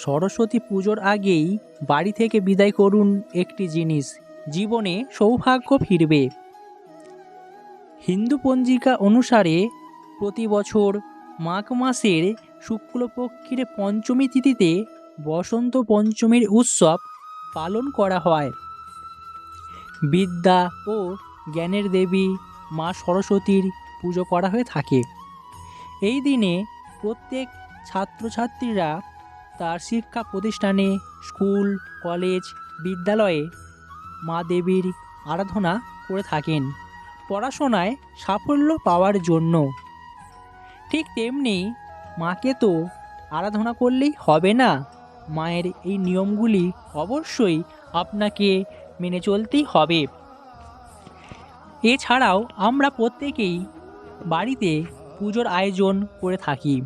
সরস্বতী পুজোর আগেই বাড়ি থেকে বিদায় করুন একটি জিনিস, জীবনে সৌভাগ্য ফিরবে। হিন্দু পঞ্জিকা অনুসারে প্রতি বছর মাঘ মাসের শুক্লপক্ষের পঞ্চমী তিথিতে বসন্ত পঞ্চমীর উৎসব পালন করা হয়। বিদ্যা ও জ্ঞানের দেবী মা সরস্বতীর পুজো করা হয়ে থাকে। এই দিনে প্রত্যেক ছাত্রছাত্রীরা তার শিক্ষা প্রতিষ্ঠানে, স্কুল, কলেজ, বিদ্যালয়ে মা দেবীর আরাধনা করে থাকেন। পড়াশোনায় সাফল্য পাওয়ার জন্য। ঠিক তেমনি মাকে তো আরাধনা করলেই হবে না। মায়ের এই নিয়মগুলি অবশ্যই আপনাকে মেনে চলতেই হবে। এছাড়াও আমরা প্রত্যেকেই বাড়িতে পুজোর আয়োজন করে থাকি।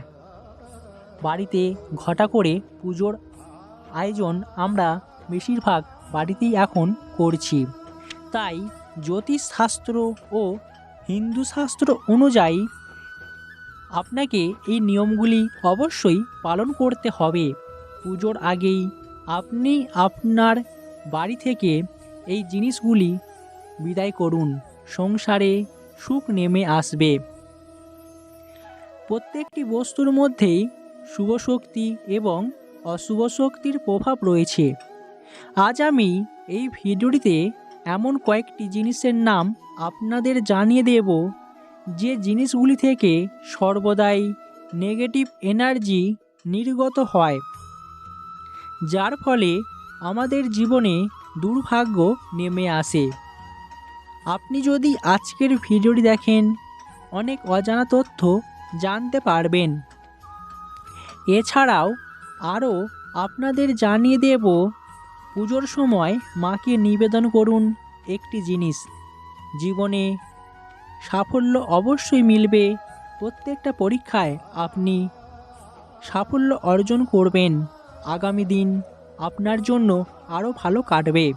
বাড়িতে ঘটা করে পুজোর আয়োজন আমরা বেশিরভাগ বাড়িতেই এখন করছি। তাই জ্যোতিষশাস্ত্র ও হিন্দু শাস্ত্র অনুযায়ী আপনাকে এই নিয়মগুলি অবশ্যই পালন করতে হবে। পুজোর আগেই আপনি আপনার বাড়ি থেকে এই জিনিসগুলি বিদায় করুন। সংসারে সুখ নেমে আসবে। প্রত্যেকটি বস্তুর মধ্যেই শুভ শক্তি এবং অশুভ শক্তির প্রভাব রয়েছে। আজ আমি এই ভিডিওটিতে এমন কয়েকটি জিনিসের নাম আপনাদের জানিয়ে দেব, যে জিনিসগুলি থেকে সর্বদাই নেগেটিভ এনার্জি নির্গত হয়, যার ফলে আমাদের জীবনে দুর্ভাগ্য নেমে আসে। আপনি যদি আজকের ভিডিওটি দেখেন, অনেক অজানা তথ্য জানতে পারবেন। এছাড়াও আরও আপনাদের জানিয়ে দেব, পুজোর সময় মাকে নিবেদন করুন একটি জিনিস। জীবনে সাফল্য অবশ্যই মিলবে, প্রত্যেকটা পরীক্ষায় আপনি সাফল্য অর্জন করবেন। আগামী দিন আপনার জন্য আরও ভালো কাটবে।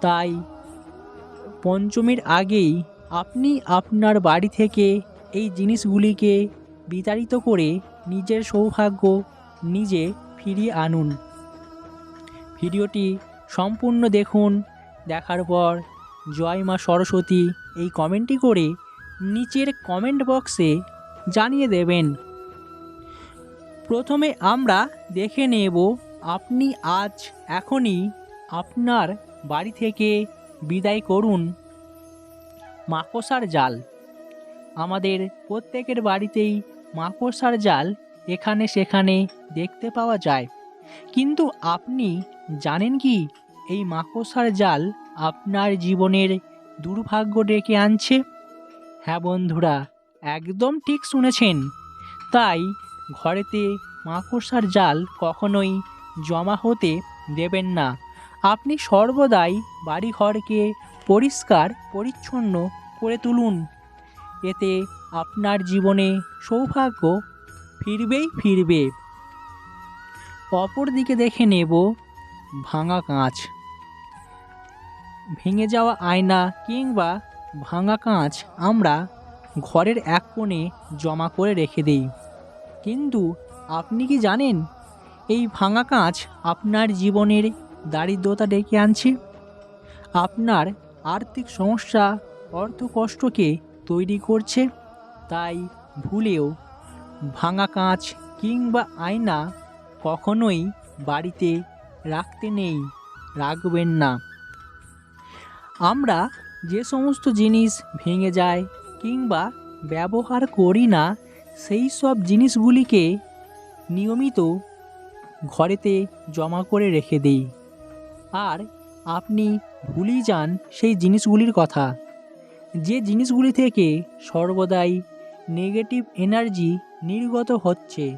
তাই পঞ্চমীর আগেই আপনি আপনার বাড়ি থেকে এই জিনিসগুলিকে বিতাড়িত করে নিজের সৌভাগ্য নিজে ফিরিয়ে আনুন। ভিডিওটি সম্পূর্ণ দেখুন। দেখার পর জয় মা সরস্বতী এই কমেন্টটি করে নিচের কমেন্ট বক্সে জানিয়ে দেবেন। প্রথমে আমরা দেখে নেব আপনি আজ এখনই আপনার বাড়ি থেকে বিদায় করুন। মাকড়সার জাল। আমাদের প্রত্যেকের বাড়িতেই মাকড়সার জাল এখানে সেখানে দেখতে পাওয়া যায়। কিন্তু আপনি জানেন কি? এই মাকড়সার জাল আপনার জীবনের দুর্ভাগ্য ডেকে আনছে। হ্যাঁ বন্ধুরা, একদম ঠিক শুনেছেন। তাই ঘরেতে মাকড়সার জাল কখনোই জমা হতে দেবেন না। আপনি সর্বদাই বাড়িঘরকে পরিষ্কার, পরিচ্ছন্ন করে তুলুন। এতে আপনার জীবনে সৌভাগ্য ফিরবেই ফিরবে। অপর দিকে দেখে নেব ভাঙা কাঁচ। ভেঙে যাওয়া আয়না কিংবা ভাঙা কাঁচ আমরা ঘরের এক কোণে জমা করে রেখে দেই। কিন্তু আপনি কি জানেন, এই ভাঙা কাঁচ আপনার জীবনের দারিদ্রতা ডেকে আনছে? আপনার আর্থিক সমস্যা অর্থ কষ্টকে তৈরি করছে? তাই ভুলেও ভাঙা কাঁচ কিংবা আয়না কখনোই বাড়িতে রাখতে নেই, রাখবেন না। আমরা যে সমস্ত জিনিস ভেঙে যায় কিংবা ব্যবহার করি না, সেই সব জিনিসগুলিকে নিয়মিত ঘরেতে জমা করে রেখে দিই। আর আপনি ভুলেই যান সেই জিনিসগুলির কথা। যে জিনিসগুলি থেকে সর্বদাই নেগেটিভ এনার্জি নির্গত হচ্ছে,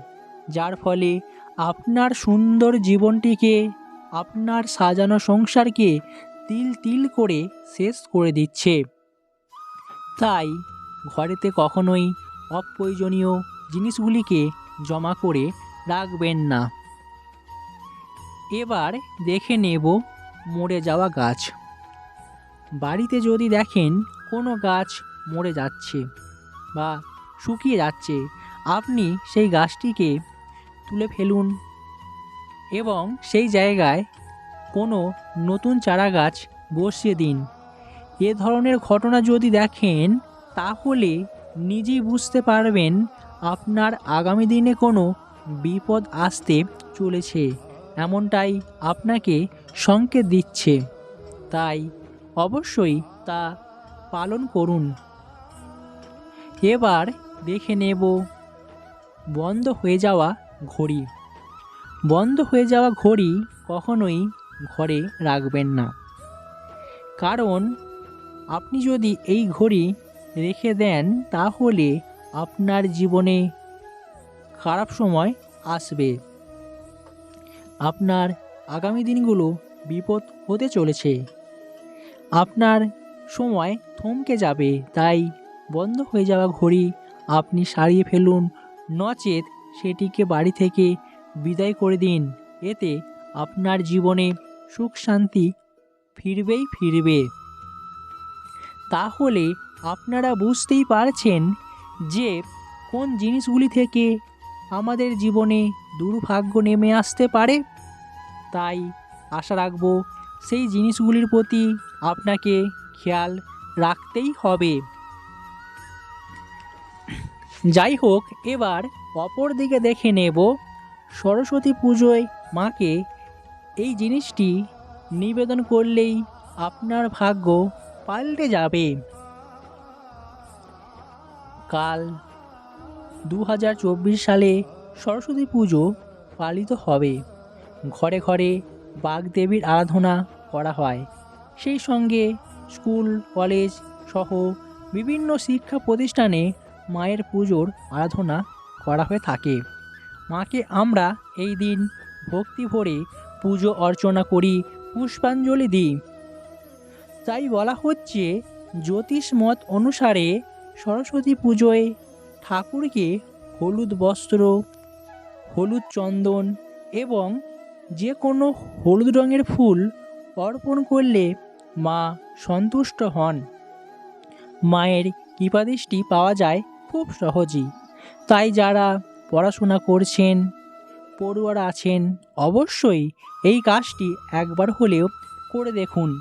যার ফলে আপনার সুন্দর জীবনটিকে, আপনার সাজানো সংসারকে তিল তিল করে শেষ করে দিচ্ছে। তাই ঘরেতে কখনোই অপ্রয়োজনীয় জিনিসগুলিকে জমা করে রাখবেন না। এবার দেখে নেব মরে যাওয়া গাছ। বাড়িতে যদি দেখেন কোনো গাছ মরে যাচ্ছে বা শুকিয়ে যাচ্ছে। আপনি সেই গাছটিকে তুলে ফেলুন এবং সেই জায়গায় কোনো নতুন চারা গাছ বসিয়ে দিন। এ ধরনের ঘটনা যদি দেখেন, তাহলে নিজেই বুঝতে পারবেন আপনার আগামী দিনে কোনো বিপদ আসতে চলেছে। এমনটাই আপনাকে সংকেত দিচ্ছে। তাই অবশ্যই তা পালন করুন। এবার দেখে নেব। বন্ধ হয়ে যাওয়া ঘড়ি। বন্ধ হয়ে যাওয়া ঘড়ি কখনোই ঘরে রাখবেন না। কারণ আপনি যদি এই ঘড়ি রেখে দেন, তাহলে আপনার জীবনে খারাপ সময় আসবে। আপনার আগামী দিনগুলো বিপদ হতে চলেছে। আপনার সময় থমকে যাবে, তাই বন্ধ হয়ে যাওয়া ঘড়ি আপনি সারিয়ে ফেলুন। নচেত সেটিকে বাড়ি থেকে বিদায় করে দিন। এতে আপনার জীবনে সুখ শান্তি ফিরবেই ফিরবে। তাহলে আপনারা বুঝতেই পারছেন যে কোন জিনিসগুলি থেকে আমাদের জীবনে দুর্ভাগ্য নেমে আসতে পারে। তাই আশা রাখব সেই জিনিসগুলির প্রতি আপনাকে খেয়াল রাখতেই হবে। যাই হোক এবার অপর দিকে দেখে নেব সরস্বতী পুজোয় মাকে এই জিনিসটি নিবেদন করলেই আপনার ভাগ্য পাল্টে যাবে। কাল দু হাজার চব্বিশ সালে সরস্বতী পুজো পালিত হবে। ঘরে ঘরে বাগদেবীর আরাধনা করা হয়। সেই সঙ্গে স্কুল, কলেজ সহ বিভিন্ন শিক্ষা প্রতিষ্ঠানে মায়ের পুজোর আরাধনা করা হয়ে থাকে। মাকে আমরা এই দিন ভক্তি ভরে পুজো অর্চনা করি, পুষ্পাঞ্জলি দিই। তাই বলা হচ্ছে, জ্যোতিষ মত অনুসারে সরস্বতী পুজোয় ঠাকুরকে হলুদ বস্ত্র, হলুদ চন্দন এবং যে কোনো হলুদ রঙের ফুল অর্পণ করলে মা সন্তুষ্ট হন। মায়ের কৃপাদৃষ্টি পাওয়া যায় খুব সহজেই। তাই যারা পড়াশোনা করছেন, পড়ুয়ারা আছেন, অবশ্যই এই কাজটি একবার হলেও করে দেখুন।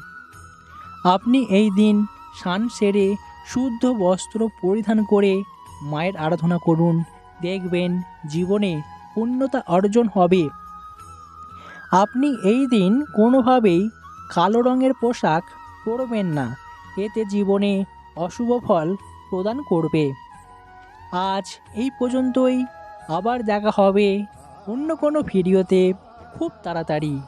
আপনি এই দিন সান সেরে শুদ্ধ বস্ত্র পরিধান করে মায়ের আরাধনা করুন। দেখবেন জীবনে পূর্ণতা অর্জন হবে। আপনি এই দিন কোনোভাবেই কালো রঙের পোশাক পরবেন না। এতে জীবনে অশুভ ফল প্রদান করবে। আজ এই পর্যন্তই। আবার দেখা হবে অন্য কোনো ভিডিওতে খুব তাড়াতাড়ি।